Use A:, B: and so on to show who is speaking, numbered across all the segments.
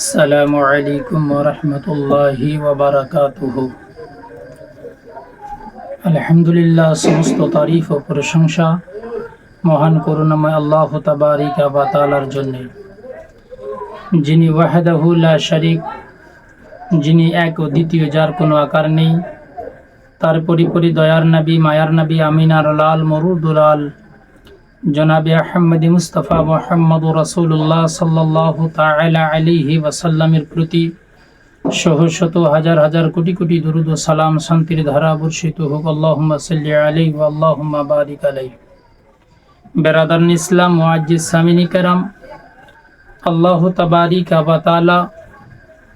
A: আসসালামু আলাইকুম রহমতুল্লাহি ওবরাকাতুহু আলহামদুলিল্লাহ, সমস্ত তারিফ ও প্রশংসা মহান করুণাময় আল্লাহ তাবারিকা বা তালার জন্যে। যিনি ওয়াহেদাহু লা শরিক, যিনি এক ও দ্বিতীয়, যার কোনো আকার নেই, তার পরিপরি দয়ার নবী, মায়ার নবী আমিনার লাল মরুদুলাল জনাবে আহমদি মুস্তফা মোহাম্মদ রসুল্লাহ সাল্লাহ তালা আলিহি ওয়াসাল্লামের প্রতি সহ শত হাজার হাজার কোটি কোটি দুরুদ সালাম শান্তির ধারা বর্ষিত হোক। আল্লাহুম্মা সাল্লি ওয়া আল্লাহুম্মা বারিক আলাইহি। বেরাদান ইসলাম মুআজ্জিজ সামিনী কারাম, আল্লাহ তাবারিকা তাআলা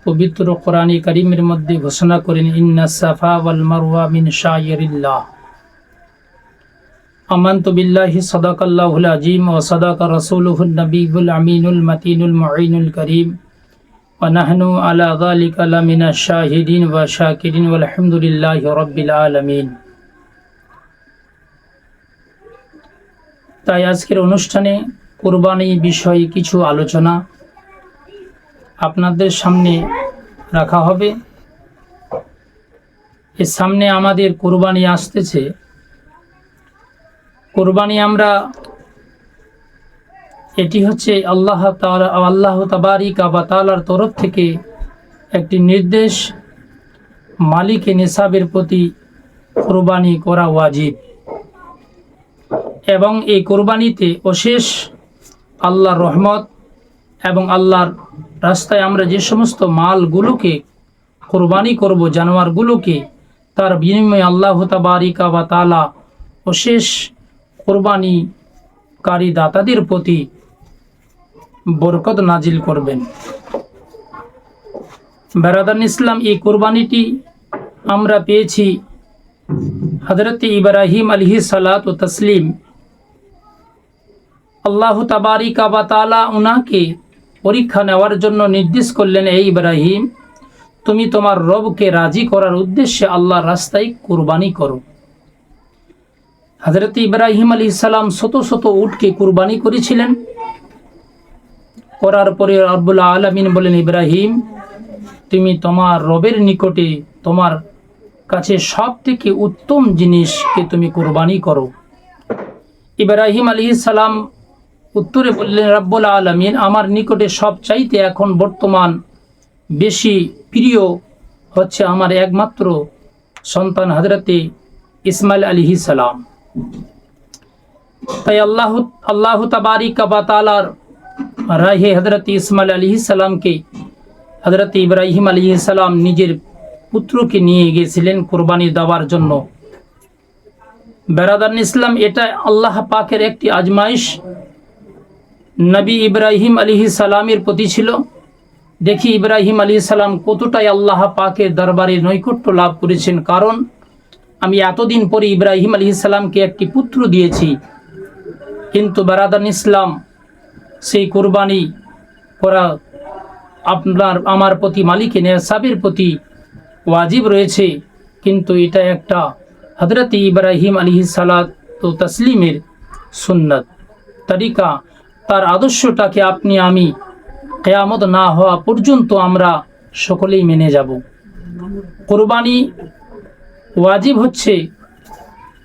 A: পবিত্র কোরআনী কারীমের মধ্যে ঘোষণা করেন ইন্না সাফা ওয়াল মারওয়া মিন শাইরিল্লাহ آمنت بالله صدق الله العظيم وصدق رسوله النبي الأمين المتين المعين الكريم ونحن على ذلك لمن الشاهدين والشاكرين والحمد لله رب العالمين তাই আজকের অনুষ্ঠানে কোরবানি বিষয়ে কিছু আলোচনা আপনাদের সামনে রাখা হবে এর সামনে আমাদের কোরবানি আসতেছে কোরবানি আমরা, এটি হচ্ছে আল্লাহ আল্লাহ তাবারিক আবা তালার তরফ থেকে একটি নির্দেশ, মালিকে নিসাবের প্রতি কোরবানি করা ওয়াজিব। এবং এই কোরবানিতে অশেষ আল্লাহর রহমত এবং আল্লাহর রাস্তায় আমরা যে সমস্ত মালগুলোকে কোরবানি করব, জানোয়ারগুলোকে, তার বিনিময়ে আল্লাহ তাবারিকা বা তালা অশেষ কোরবানিকারী দাতাদের প্রতি বরকত নাজিল করবেন। বেরাদান ইসলাম, এই কোরবানিটি আমরা পেয়েছি হজরত ইব্রাহিম আলহি সালাত ও তসলিম আল্লাহ তাবারিকা বা তালা উনাকে পরীক্ষা নেওয়ার জন্য নির্দেশ করলেন এই ইব্রাহিম, তুমি তোমার রবকে রাজি করার উদ্দেশ্যে আল্লাহর রাস্তায় কোরবানি করো। হজরত ইব্রাহিম আলী ইসালাম শত শত উটকে কুরবানি করেছিলেন। করার পরে আব্বুল্লাহ আলমিন বলেন ইব্রাহিম, তুমি তোমার রবের নিকটে তোমার কাছে সব থেকে উত্তম জিনিসকে তুমি কোরবানি করো। ইব্রাহিম আলী সালাম উত্তরে বললেন, রাব্বুল আলমিন আমার নিকটে সব চাইতে এখন বর্তমান বেশি প্রিয় হচ্ছে আমার একমাত্র সন্তান হজরতে ইসমাইল আলিহি সালাম। তাই আল্লাহ আল্লাহ তাবারিক বা তালার রাহে হজরত ইসমাইল আলী সালামকে হজরত ইব্রাহিম আলী সালাম নিজের পুত্রকে নিয়ে গিয়েছিলেন কোরবানি দেওয়ার জন্য। বেরাদান ইসলাম এটা আল্লাহ পাকের একটি আজমাইশ। নবী ইব্রাহিম আলী সালামের প্রতি ছিল। দেখি ইব্রাহিম আলী সালাম কতটাই আল্লাহ পাকের দরবারে নৈকট্য লাভ করেছেন। কারণ এতদিন পরে ইব্রাহিম আলী ইসলামকে একটি পুত্র দিয়েছি। কিন্তু বারাদান ইসলাম, সেই কোরবানি করা আপনার, আমার প্রতি, মালিকে নেসাবের প্রতি ওয়াজিব রয়েছে। কিন্তু এটা একটা হজরত ইব্রাহিম আলী সালাত তসলিমের সুন্নত। তরিকা, তার আদর্শটাকে আপনি, আমি কেয়ামত না হওয়া পর্যন্ত আমরা সকলেই মেনে যাব। কোরবানি ওয়াজিব হচ্ছে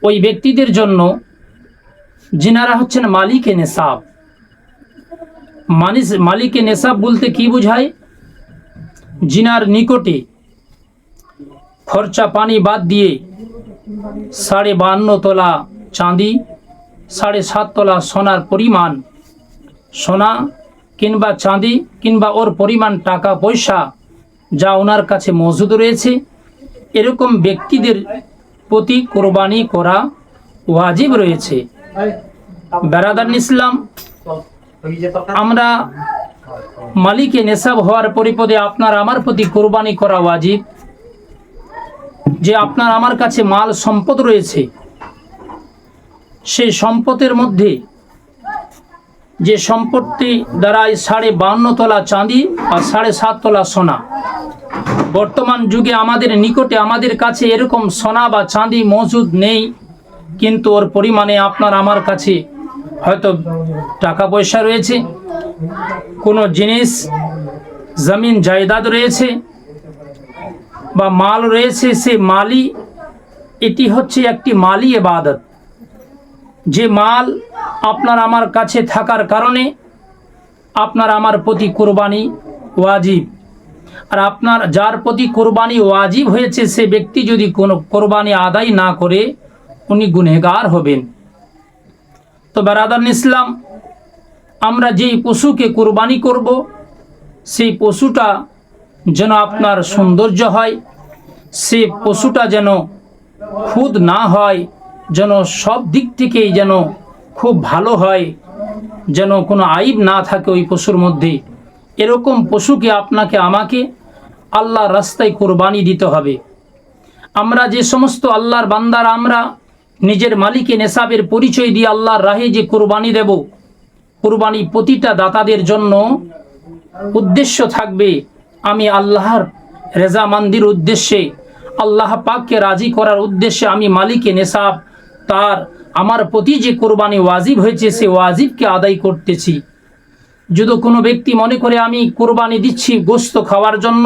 A: ওই ব্যক্তিদের জন্য যিনারা হচ্ছেন মালিকে নেশাব। মানিস মালিকে নেশাব বলতে কি বোঝায়? জিনার নিকটে খরচা পানি বাদ দিয়ে সাড়ে বান্ন তোলা চাঁদি, সাড়ে সাত তোলা সোনার পরিমাণ সোনা কিংবা চাঁদি কিংবা ওর পরিমাণ টাকা পয়সা যা ওনার কাছে মজুদ রয়েছে এরকম ব্যক্তিদের প্রতি কোরবানি করা ওয়াজিব রয়েছে। বেরাদান ইসলাম, আমরা মালিকে নেশাব হওয়ার পরিপদে আপনার আমার প্রতি কোরবানি করা ওয়াজিব। যে আপনার আমার কাছে মাল সম্পদ রয়েছে, সেই সম্পদের মধ্যে যে সম্পত্তি দ্বারায় সাড়ে বান্ন তোলা চাঁদি আর সাড়ে সাত তোলা সোনা। বর্তমান যুগে আমাদের নিকটে আমাদের কাছে এরকম সোনা বা চাঁদি মজুদ নেই, কিন্তু ওর পরিমাণে আপনার আমার কাছে হয়তো টাকা পয়সা রয়েছে, কোনো জিনিস, জমিন, জায়দাদ রয়েছে বা মাল রয়েছে, সে মালি এটি হচ্ছে একটি মালি এবাদত যে মাল আপনার আমার কাছে থাকার কারণে আপনার আমার প্রতি কোরবানি ওয়াজিব। আর আপনার যার প্রতি কোরবানি ওয়াজিব হয়েছে, সে ব্যক্তি যদি কোনো কোরবানি আদায় না করে, উনি গুনেগার হবেন। তো বেরাদান ইসলাম, আমরা যেই পশুকে কোরবানি করব, সেই পশুটা যেন আপনার সৌন্দর্য হয়, সে পশুটা যেন খুদ না হয়, যেন সব দিক থেকেই যেন খুব ভালো হয় যেন কোনো আইব না থাকে ওই পশুর মধ্যে। এরকম পশুকে আপনাকে, আমাকে আল্লাহর রাস্তায় কোরবানি দিতে হবে। আমরা যে সমস্ত আল্লাহর বান্দার, আমরা নিজের মালিকে নেশাবের পরিচয় দিয়ে আল্লাহর রাহে যে কোরবানি দেব, কোরবানি প্রতিটা দাতাদের জন্য উদ্দেশ্য থাকবে। আমি আল্লাহর রেজামান্দির উদ্দেশ্যে, আল্লাহ পাককে রাজি করার উদ্দেশ্যে আমি মালিকে নেশাব, তার আমার প্রতি যে কোরবানি ওয়াজিব হয়েছে, সে ওয়াজিবকে আদায় করতেছি। যদি কোনো ব্যক্তি মনে করে আমি কোরবানি দিচ্ছি গোস্ত খাওয়ার জন্য,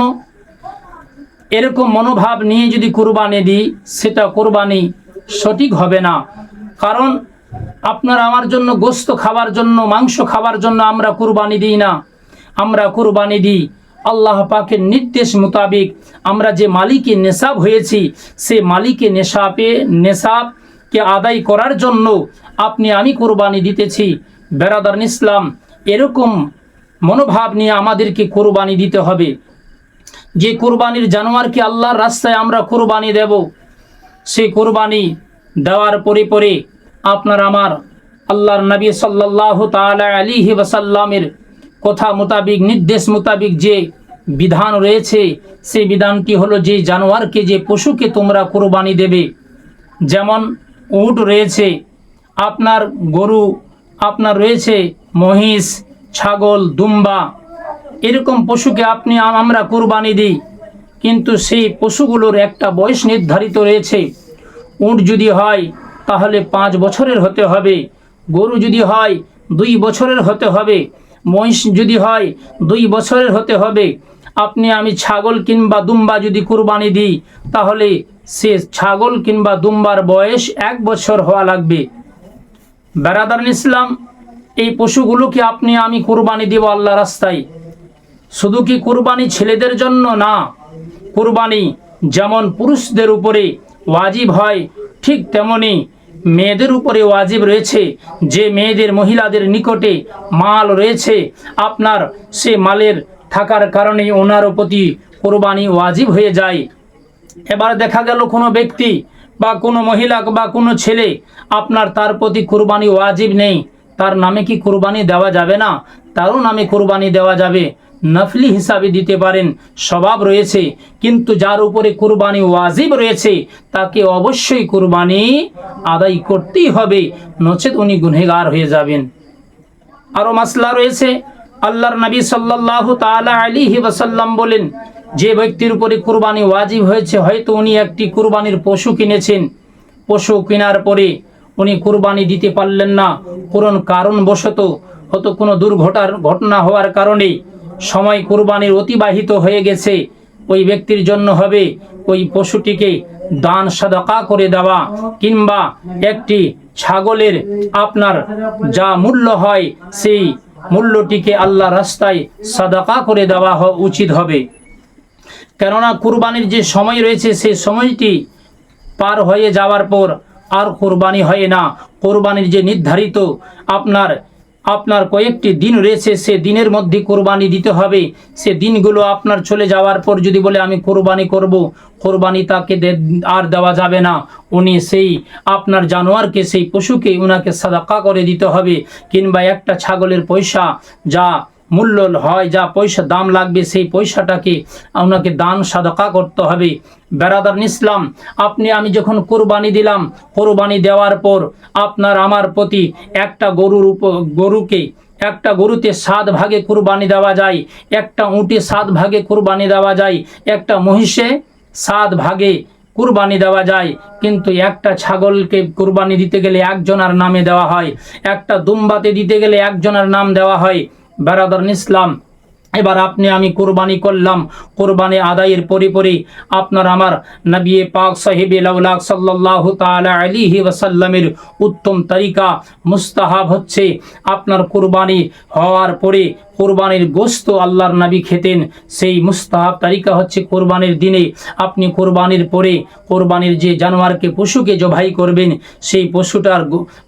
A: এরকম মনোভাব নিয়ে যদি কোরবানি দিই, সেটা কোরবানি সঠিক হবে না। কারণ আপনার আমার জন্য গোস্ত খাওয়ার জন্য, মাংস খাওয়ার জন্য আমরা কোরবানি দিই না। আমরা কোরবানি দিই আল্লাহ পাকের নির্দেশ মোতাবেক। আমরা যে মালিকে নেশাব হয়েছি, সে মালিকে নেশাবে নেশাবকে আদায় করার জন্য আপনি আমি কোরবানি দিতেছি। বেরাদার ইসলাম, এরকম মনোভাব নিয়ে আমাদেরকে কোরবানি দিতে হবে। যে কোরবানির জানোয়ারকে আল্লাহর রাস্তায় আমরা কোরবানি দেব সেই কোরবানি দেওয়ার পরে পরে আপনার আমার আল্লাহর নবী সাল্লাহ তালা আলিহি ওয়াসাল্লামের কথা মোতাবিক, নির্দেশ মোতাবিক যে বিধান রয়েছে, সেই বিধানটি হলো যে জানোয়ারকে, যে পশুকে তোমরা কোরবানি দেবে। যেমন উট রয়েছে, আপনার গরু, আপনার রয়েছে মহিষ, ছাগল, দুম্বা। এরকম পশুকে আপনি আমরা কোরবানি দিই, কিন্তু সেই পশুগুলোর একটা বয়স নির্ধারিত রয়েছে। উট যদি হয়, তাহলে পাঁচ বছরের হতে হবে। গরু যদি হয়, দুই বছরের হতে হবে। মহিষ যদি হয়, দুই বছরের হতে হবে। আপনি আমি ছাগল কিংবা দুম্বা যদি কুরবানি দিই, তাহলে সে ছাগল কিংবা দুম্বার বয়স এক বছর হওয়া লাগবে। বেরাদার ইসলাম, এই পশুগুলোকে আপনি আমি কুরবানি দেব আল্লাহ রাস্তায়। শুধু কি কুরবানি ছেলেদের জন্য? না। কুরবানি যেমন পুরুষদের উপরে ওয়াজিব হয়, ঠিক তেমনি মেয়েদের উপরে ওয়াজিব রয়েছে। যে মেয়েদের, মহিলাদের নিকটে মাল রয়েছে, আপনার সে মালের থাকার কারণে ওনার প্রতি কোরবানি ওয়াজিব হয়ে যায়। এবার দেখা গেল কোনো ব্যক্তি বা কোনো মহিলা বা কোনো ছেলে আপনার তার প্রতি কুরবানি ওয়াজিব নেই, তার নামে কি কুরবানি দেওয়া যাবে না? তারও নামে কুরবানি দেওয়া যাবে। নফলি হিসাবে দিতে পারেন, স্বভাব রয়েছে, কিন্তু যার উপরে কুরবানি ওয়াজিব রয়েছে, তাকে অবশ্যই কুরবানি আদায় করতেই হবে, নচেত উনি গুনহেগার হয়ে যাবেন। আরও মাসলা রয়েছে আল্লাহর নবী সাল্লাহ তালা আলিহি ওয়াসাল্লাম বলেন, যে ব্যক্তির উপরে কুরবানি ওয়াজিব হয়েছে, হয়তো উনি একটি কুরবানির পশু কিনেছেন। পশু কেনার পরে উনি কুরবানি দিতে পারলেন না। কোন কারণবশত হয়তো কোনো দুর্ঘটার ঘটনা হওয়ার কারণে সময় কুরবানির অতিবাহিত হয়ে গেছে। ওই ব্যক্তির জন্য হবে ওই পশুটিকে দান সাদাকা করে দেওয়া, কিংবা একটি ছাগলের আপনার যা মূল্য হয় সেই মূল্যটিকে আল্লাহ রাস্তায় সাদাকা করে দেওয়া উচিত হবে। কেননা কুরবানির যে সময় রয়েছে, সেই সময়টি পার হয়ে যাওয়ার পর আর কোরবানি হয় না। কোরবানির যে নির্ধারিত আপনার আপনার কয়েকটি দিন রয়েছে, সে দিনের মধ্যে কোরবানি দিতে হবে। সে দিনগুলো আপনার চলে যাওয়ার পর যদি বলে, আমি কোরবানি করব কোরবানি তাকে আর দেওয়া যাবে না। উনি সেই আপনার জানোয়ারকে, সেই পশুকে উনাকে সাদাকা করে দিতে হবে। কিংবা একটা ছাগলের পয়সা যা মূল্য হয়, যা পয়সা, দাম লাগবে, সেই পয়সাটাকে আপনাকে দান, সাদকা করতে হবে। বেরাদার ইসলাম, আপনি, আমি যখন কোরবানি দিলাম, কোরবানি দেওয়ার পর আপনার, আমার প্রতি একটা গরুর উপ, গরুকে, একটা গরুতে সাত ভাগে কুরবানি দেওয়া যায়, একটা উঁটে সাত ভাগে কুরবানি দেওয়া যায়, একটা মহিষে সাত ভাগে কুরবানি দেওয়া যায়। কিন্তু একটা ছাগলকে কুরবানি দিতে গেলে একজনের নামে দেওয়া হয়, একটা দুম্বাতে দিতে গেলে একজনের নাম দেওয়া হয়। বেরাদার ইসলাম, এবার আপনি আমি কোরবানি করলাম, কোরবানি আদায়ের পরে পরে আপনার আমার নবী পাক সাহেব লাউলাক সাল্লাহ আলিহি ওয়াসাল্লামের উত্তম তরিকা মুস্তাহাব হচ্ছে আপনার কোরবানি হওয়ার পরে কোরবানির গোস্ত আল্লাহর নবী খেতেন, সেই মুস্তাহাব তালিকা হচ্ছে কোরবানির দিনে আপনি কোরবানির পরে কোরবানির যে জানোয়ারকে পশুকে জবাই করবেন, সেই পশুটার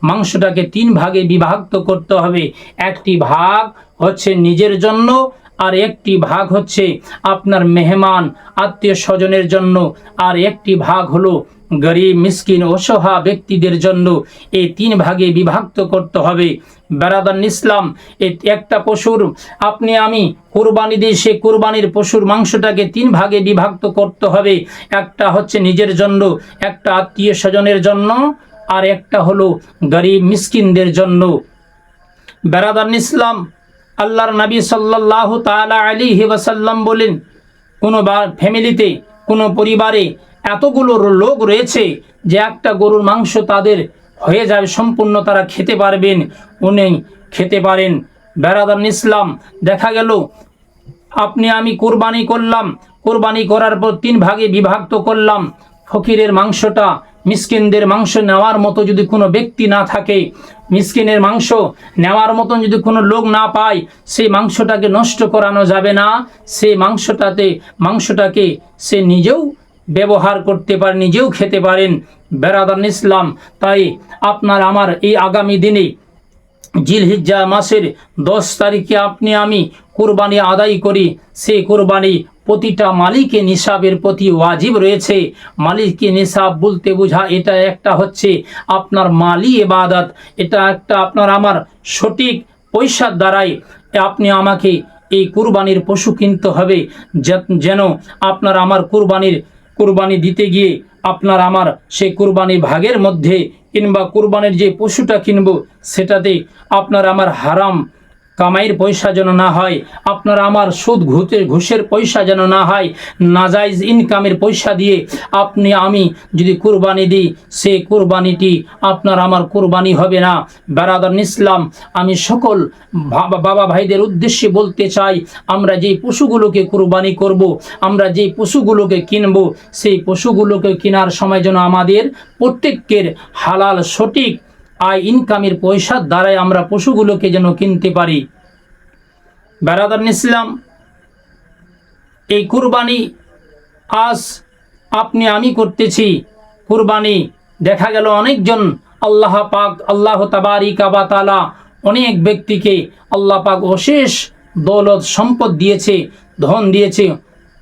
A: মাংসটাকে তিন ভাগে বিভক্ত করতে হবে, একটি ভাগ হচ্ছে নিজের জন্য আর একটি ভাগ হচ্ছে আপনার মেহমান, আত্মীয় স্বজনের জন্য। আর একটি ভাগ হলো গরিব, মিসকিন অসহা ব্যক্তিদের জন্য। এই তিন ভাগে বিভক্ত করতে হবে। বেড়াদান ইসলাম একটা পশুর, আপনি, আমি কোরবানি দিয়ে সে কোরবানির পশুর মাংসটাকে তিন ভাগে বিভক্ত করতে হবে। একটা হচ্ছে নিজের জন্য, একটা আত্মীয় স্বজনের জন্য, আর একটা হলো গরিব, মিসকিনদের জন্য। বেড়াদান ইসলাম আল্লাহর নবী সাল্লাহ তালা আলী ওয়াসাল্লাম বলেন, কোনো ফ্যামিলিতে, কোনো পরিবারে এতগুলো লোক রয়েছে যে একটা গরুর মাংস তাদের হয়ে যাবে সম্পূর্ণ, তারা খেতে পারবেন, উনি খেতে পারেন। বেড়াদান ইসলাম, দেখা গেল, আপনি আমি কোরবানি করলাম, কোরবানি করার পর তিন ভাগে বিভক্ত করলাম। ফকিরের মাংসটা, মিসকিনদের মাংস নেওয়ার মতো যদি কোনো ব্যক্তি না থাকে মিসকিনের মাংস নেওয়ার মতন যদি কোনো লোক না পায়, সেই মাংসটাকে নষ্ট করানো যাবে না। সেই মাংসটাতে, মাংসটাকে সে নিজেও ব্যবহার করতে পারে, নিজেও খেতে পারেন। বেরাদান ইসলাম, তাই আপনার আমার এই আগামী দিনে জিলহিজ্জা মাসের দশ তারিখে আপনি আমি কোরবানি আদায় করি। সে কোরবানি প্রতিটা মালিকে নিসাবের প্রতি ওয়াজিব রয়েছে। মালিককে নিসাব বলতে বোঝা এটা একটা হচ্ছে আপনার মালি এবাদত এটা একটা আপনার আমার সঠিক পয়সার দ্বারাই আপনি আমাকে এই কুরবানির পশু কিনতে হবে। যেন আপনার আমার কুরবানির কুরবানি দিতে গিয়ে আপনার আমার সেই কুরবানি ভাগের মধ্যে কিংবা কোরবানের যে পশুটা কিনব সেটাতে আপনার আমার হারাম কামাইয়ের পয়সা যেন না হয়, আপনার আমার সুদ ঘুতে ঘুষের পয়সা যেন না হয় নাজাইজ ইনকামের পয়সা দিয়ে আপনি, আমি যদি কুরবানি দিই সে কুরবানিটি আপনার আমার কুরবানি হবে না। বেড়াদার ইসলাম, আমি সকল বাবা ভাইদের উদ্দেশ্যে বলতে চাই, আমরা যেই পশুগুলোকে কুরবানি করব, আমরা যেই পশুগুলোকে কিনব, সেই পশুগুলোকে কেনার সময় যেন আমাদের প্রত্যেকের হালাল সঠিক আয় ইনকামের পয়সার দ্বারাই আমরা পশুগুলোকে যেন কিনতে পারি। বেড়াদার ইসলাম, এই কুরবানি আজ আপনি আমি করতেছি। কুরবানি, দেখা গেল অনেকজন আল্লাহ পাক, আল্লাহ তাবারি কাবা তালা অনেক ব্যক্তিকে আল্লাহ পাক অশেষ দৌলত, সম্পদ দিয়েছে, ধন দিয়েছে।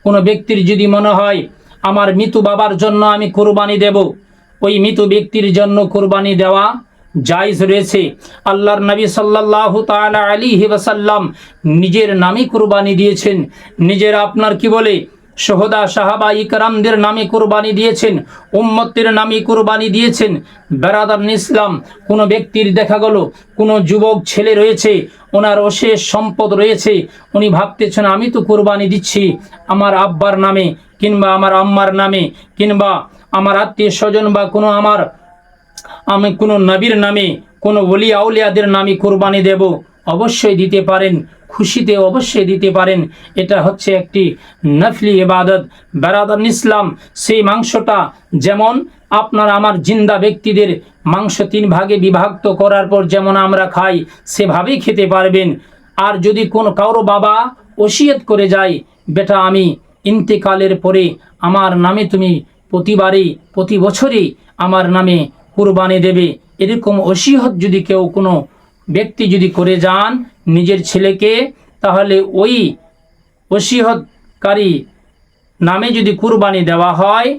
A: কোনো ব্যক্তির যদি মনে হয়, আমার মৃত বাবার জন্য আমি কোরবানি দেব ওই মৃত ব্যক্তির জন্য কোরবানি দেওয়া জায়জ রয়েছে। আল্লাহর নবী সাল্লাল্লাহু তাআলা আলী ওয়াসাল্লাম নিজের নামে কুরবানি দিয়েছেন। নিজের আপনার কি বলে? সোহদা সাহাবা ইকরামদের নামে কুরবানি দিয়েছেন, উম্মতের নামে কুরবানি দিয়েছেন। বেরাদার ইসলাম, কোনো ব্যক্তির দেখা গেল, কোনো যুবক ছেলে রয়েছে, ওনার অশেষ সম্পদ রয়েছে। উনি ভাবতেছেন, আমি তো কুরবানি দিচ্ছি আমার আব্বার নামে কিংবা আমার আম্মার নামে কিংবা আমার আত্মীয় স্বজন বা কোনো আমার আমি কোনো নবীর নামে, কোনো ওলি আউলিয়াদের নামে কোরবানি দেব। অবশ্যই দিতে পারেন, খুশিতে অবশ্যই দিতে পারেন। এটা হচ্ছে একটি নফলি ইবাদত। বেরাদান ইসলাম, সেই মাংসটা যেমন আপনার আমার জিন্দা ব্যক্তিদের মাংস তিন ভাগে বিভক্ত করার পর যেমন আমরা খাই, সেভাবেই খেতে পারবেন। আর যদি কোনো কারও বাবা ওসিয়ত করে যায়, বেটা, আমি ইন্তেকালের পরে আমার নামে তুমি প্রতিবারই, প্রতি বছরই আমার নামে কুরবানি দেবে। এরকম ওসিহত যদি কেউ কোনো ব্যক্তি যদি করে যান নিজের ছেলেকে, তাহলে ওই ওসিহতকারী নামে যদি কুরবানি দেওয়া হয়,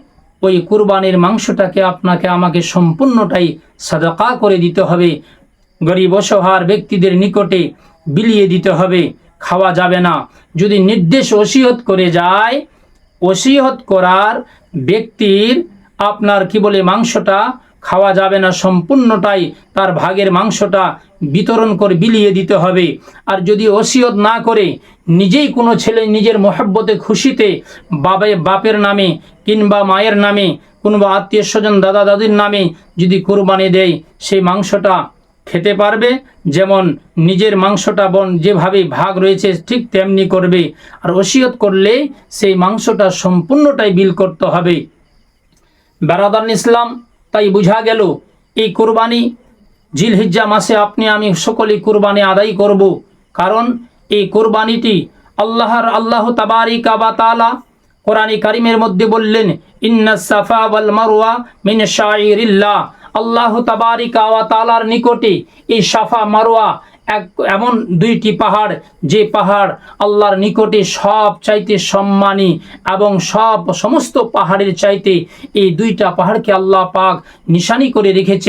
A: ওই কুরবানির মাংসটাকে আপনাকে আমাকে সম্পূর্ণটাই সাদাকা করে দিতে হবে। গরিব অসহার ব্যক্তিদের নিকটে বিলিয়ে দিতে হবে। খাওয়া যাবে না। যদি নির্দেশ ওসিহত করে যায়, ওসিহত করার ব্যক্তির আপনার কি বলে মাংসটা খাওয়া যাবে না সম্পূর্ণটাই তার ভাগের মাংসটা বিতরণ করে বিলিয়ে দিতে হবে। আর যদি ওসিয়ত না করে নিজেই কোনো ছেলে নিজের মহব্বতে খুশিতে বাবে, বাপের নামে কিংবা মায়ের নামে কিংবা আত্মীয় স্বজন, দাদা, দাদির নামে যদি কোরবানি দেয়, সেই মাংসটা খেতে পারবে। যেমন নিজের মাংসটা বন যেভাবে ভাগ রয়েছে ঠিক তেমনি করবে। আর ওসিয়ত করলে সেই মাংসটা সম্পূর্ণটাই বিল করতে হবে। বেরাদান ইসলাম তাই বোঝা গেল, এই কোরবানি জিলহিজ্জা মাসে আপনি, আমি সকলেই কোরবানি আদায় করব। কারণ এই কোরবানিটি আল্লাহর আল্লাহ তাবারি কাবা তালা কোরআন কারিমের মধ্যে বললেন, ইন্না সাফা ওয়াল মারওয়া শাইরিল্লাহ আল্লাহ তাবারিকা ওয়া তালার নিকটে এই সাফা মারওয়া এক, এমন দুইটি পাহাড়, যে পাহাড় আল্লাহর নিকটে সব চাইতে সম্মানী এবং সব সমস্ত পাহাড়ের চাইতে এই দুইটা পাহাড়কে আল্লাহ পাক নিশানি করে রেখেছে